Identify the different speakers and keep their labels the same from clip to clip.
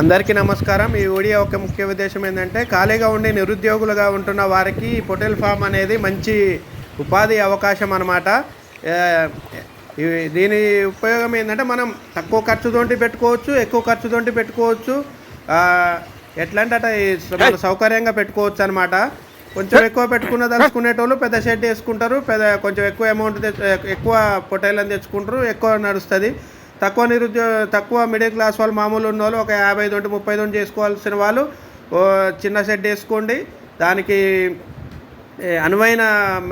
Speaker 1: అందరికీ నమస్కారం. ఈ వీడియో ఒక ముఖ్య ఉద్దేశం ఏంటంటే ఖాళీగా ఉండి నిరుద్యోగులుగా ఉంటున్న వారికి పొటెల్ ఫామ్ అనేది మంచి ఉపాధి అవకాశం అనమాట దీని ఉపయోగం ఏంటంటే మనం తక్కువ ఖర్చుతోటి పెట్టుకోవచ్చు ఎక్కువ ఖర్చుతోటి పెట్టుకోవచ్చు. ఎట్లా అంటే అట్ట ఈ సౌకర్యంగా పెట్టుకోవచ్చు అనమాట కొంచెం ఎక్కువ పెట్టుకున్న తలుచుకునేటోళ్ళు పెద్ద షెడ్ వేసుకుంటారు. పెద్ద కొంచెం ఎక్కువ అమౌంట్ ఎక్కువ పొటేళ్ళని తెచ్చుకుంటారు. ఎక్కువ నడుస్తుంది. తక్కువ నిరుద్యోగ తక్కువ మిడిల్ క్లాస్ వాళ్ళు మామూలు ఉన్న వాళ్ళు ఒక యాభై తోటి ముప్పై తోటి చేసుకోవాల్సిన వాళ్ళు చిన్న షెడ్ వేసుకోండి. దానికి అనువైన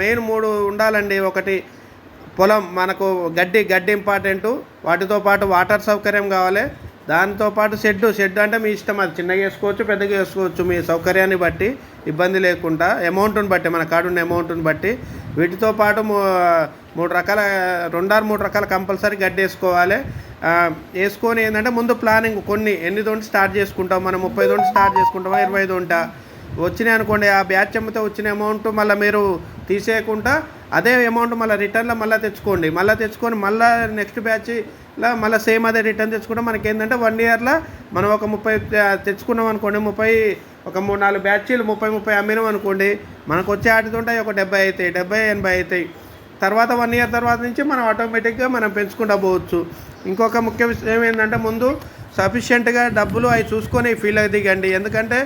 Speaker 1: మెయిన్ మూడు ఉండాలండి. ఒకటి పొలం మనకు గడ్డి గడ్డి ఇంపార్టెంటు. వాటితో పాటు వాటర్ సౌకర్యం కావాలి. దాంతోపాటు షెడ్ షెడ్ అంటే మీ ఇష్టం అది. చిన్నగా వేసుకోవచ్చు పెద్దగా వేసుకోవచ్చు. మీ సౌకర్యాన్ని బట్టి ఇబ్బంది లేకుండా అమౌంట్ని బట్టి మన కాడున్న అమౌంట్ని బట్టి వీటితో పాటు మూ- మూడు రకాల రెండారు మూడు రకాల కంపల్సరీ గడ్డి వేసుకోవాలి. వేసుకొని ఏంటంటే ముందు ప్లానింగ్ కొన్ని. ఎన్ని తోటి స్టార్ట్ చేసుకుంటాం మనం? ముప్పై తోటి స్టార్ట్ చేసుకుంటామా? ఇరవై తోంటా వచ్చినాయి అనుకోండి ఆ బ్యాచ్ అమ్మితే వచ్చిన అమౌంట్ మళ్ళీ మీరు తీసేయకుండా అదే అమౌంట్ మళ్ళీ రిటర్న్లో మళ్ళీ తెచ్చుకోండి. మళ్ళీ తెచ్చుకొని మళ్ళీ నెక్స్ట్ బ్యాచ్లో మళ్ళీ సేమ్ అదే రిటర్న్ తెచ్చుకుంటే మనకి ఏంటంటే వన్ ఇయర్లో మనం ఒక ముప్పై తెచ్చుకున్నాం అనుకోండి ముప్పై ఒక మూడు నాలుగు బ్యాచీలు ముప్పై ముప్పై అమ్మినాం అనుకోండి మనకు వచ్చే ఆటితుంటాయి ఒక డెబ్బై అవుతాయి డెబ్బై ఎనభై అవుతాయి తర్వాత వన్ ఇయర్ తర్వాత నుంచి మనం ఆటోమేటిక్గా మనం పెంచుకుంటా పోవచ్చు. ఇంకొక ముఖ్య విషయం ఏంటంటే ముందు సఫిషియెంట్గా డబ్బులు అవి చూసుకొని ఫీల్డ్కి దిగండి. ఎందుకంటే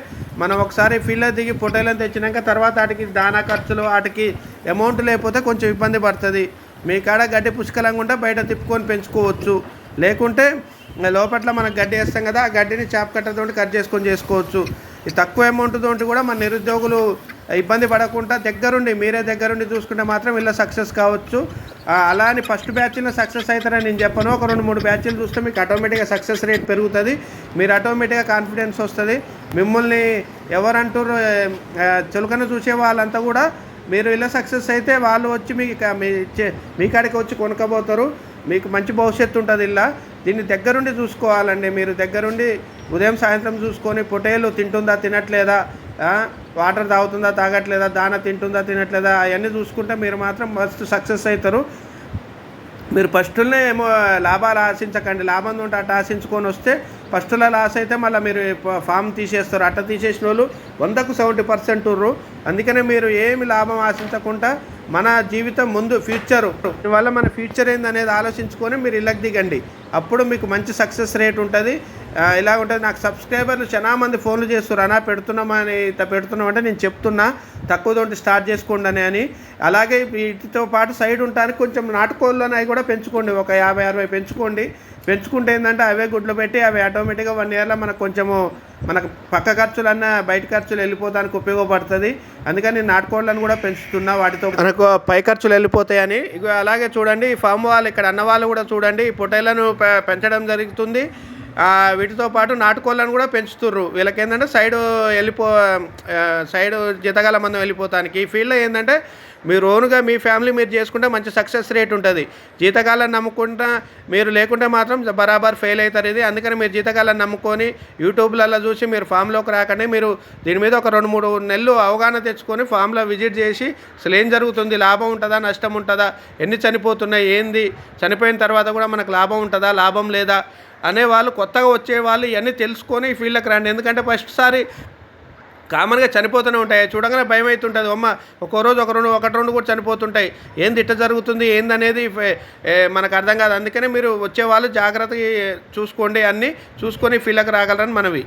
Speaker 1: మనం ఒకసారి ఫీల్డ్లో దిగి ఫోటోలను తెచ్చినాక తర్వాత వాటికి దానా ఖర్చులు వాటికి అమౌంట్ లేకపోతే కొంచెం ఇబ్బంది పడుతుంది. మీ కాడ గడ్డి పుష్కలంగా ఉంటే బయట తిప్పుకొని పెంచుకోవచ్చు. లేకుంటే లోపట్ల మనం గడ్డి వేస్తాం కదా ఆ గడ్డిని చేప కట్టతో కట్ చేసుకొని చేసుకోవచ్చు. ఈ తక్కువ అమౌంట్ తోటి కూడా మన నిరుద్యోగులు ఇబ్బంది పడకుండా దగ్గరుండి మీరే దగ్గరుండి చూసుకుంటే మాత్రం ఇలా సక్సెస్ కావచ్చు. అలా అని ఫస్ట్ బ్యాచ్లో సక్సెస్ అవుతారని నేను చెప్పను. ఒక రెండు మూడు బ్యాచ్లు చూస్తే మీకు ఆటోమేటిక్గా సక్సెస్ రేట్ పెరుగుతుంది. మీరు ఆటోమేటిక్గా కాన్ఫిడెన్స్ వస్తుంది. మిమ్మల్ని ఎవరంటారు చులకన చూసే వాళ్ళంతా కూడా మీరు ఇలా సక్సెస్ అయితే వాళ్ళు వచ్చి మీ చే- మీ కాడికి వచ్చి కొనుక్కపోతారు. మీకు మంచి భవిష్యత్తు ఉంటుంది ఇలా. దీన్ని దగ్గరుండి చూసుకోవాలండి. మీరు దగ్గరుండి ఉదయం సాయంత్రం చూసుకొని పొటేలు తింటుందా తినట్లేదా? వాటర్ తాగుతుందా తాగట్లేదా? దాన తింటుందా తినట్లేదా? అవన్నీ చూసుకుంటే మీరు మాత్రం మస్తు సక్సెస్ అవుతారు మీరు ఫస్ట్నే ఏమో లాభాలు ఆశించకండి. లాభం ఉంటే అట్ట ఆశించుకొని వస్తే ఫస్ట్లో లాస్ అయితే మళ్ళీ మీరు ఫామ్ తీసేస్తారు. అట్ట తీసేసిన వాళ్ళు వందకు సెవెంటీ పర్సెంట్ ఉర్రు. అందుకనే మీరు ఏమి లాభం ఆశించకుండా మన జీవితం ముందు ఫ్యూచర్. వల్ల మన ఫ్యూచర్ ఏందనేది ఆలోచించుకొని మీరు ఇళ్ళకి దిగండి. అప్పుడు మీకు మంచి సక్సెస్ రేట్ ఉంటుంది. ఇలా ఉంటుంది. నాకు సబ్స్క్రైబర్లు చాలా మంది ఫోన్లు చేస్తారు అనా పెడుతున్నామని పెడుతున్నాం పెడుతున్నామంటే నేను చెప్తున్నా. తక్కువ స్టార్ట్ చేసుకోండి అని అని. అలాగే వీటితో పాటు సైడ్ ఉంటాను కొంచెం నాటుకోళ్ళు అవి కూడా పెంచుకోండి. ఒక యాభై అరవై పెంచుకోండి. పెంచుకుంటే ఏంటంటే అవే గుడ్లు పెట్టి అవి ఆటోమేటిక్గా వన్ ఇయర్లో మనకు కొంచెము మనకు పక్క ఖర్చులన్నా బయట ఖర్చులు వెళ్ళిపోవడానికి ఉపయోగపడుతుంది. అందుకని నేను నాటుకోళ్ళని కూడా పెంచుతున్నా వాటితో మనకు పై ఖర్చులు వెళ్ళిపోతాయని. ఇక అలాగే చూడండి ఫామ్ వాళ్ళు ఇక్కడ అన్న వాళ్ళు కూడా చూడండి ఈ పొట్టేళ్ళను పెంచడం జరుగుతుంది. వీటితో పాటు నాటుకోళ్ళను కూడా పెంచుతుర్రు. వీళ్ళకి ఏంటంటే సైడ్ వెళ్ళిపో సైడ్ జీతగాల మందం వెళ్ళిపోతానికి. ఈ ఫీల్డ్లో ఏంటంటే మీరు ఓన్గా మీ ఫ్యామిలీ మీరు చేసుకుంటే మంచి సక్సెస్ రేట్ ఉంటుంది. జీతకాలాన్ని నమ్ముకుంటా మీరు లేకుంటే మాత్రం బరాబర్ ఫెయిల్ అవుతారు ఇది. అందుకని మీరు జీతకాలాన్ని నమ్ముకొని యూట్యూబ్లలో చూసి మీరు ఫామ్లోకి రాకండి. మీరు దీని మీద ఒక రెండు మూడు నెలలు అవగాహన తెచ్చుకొని ఫామ్లో విజిట్ చేసి అసలు ఏం జరుగుతుంది? లాభం ఉంటుందా? నష్టం ఉంటుందా? ఎన్ని చనిపోతున్నాయి? ఏంది? చనిపోయిన తర్వాత కూడా మనకు లాభం ఉంటుందా? లాభం లేదా? అనే వాళ్ళు కొత్తగా వచ్చే వాళ్ళు ఇవన్నీ తెలుసుకొని ఈ ఫీల్డ్కి రండి. ఎందుకంటే ఫస్ట్ సారి కామన్గా చనిపోతూనే ఉంటాయి. చూడగానే భయం అవుతుంటుంది అమ్మ ఒక్కో రోజు ఒక రెండు ఒకటి రెండు కూడా చనిపోతుంటాయి. ఏంది ఇట్ట జరుగుతుంది? ఏందనేది ఫే- మనకు అర్థం కాదు. అందుకనే మీరు వచ్చే వాళ్ళు జాగ్రత్తగా చూసుకోండి అన్నీ చూసుకొని ఫీల్డ్కి రాగలరని మనవి.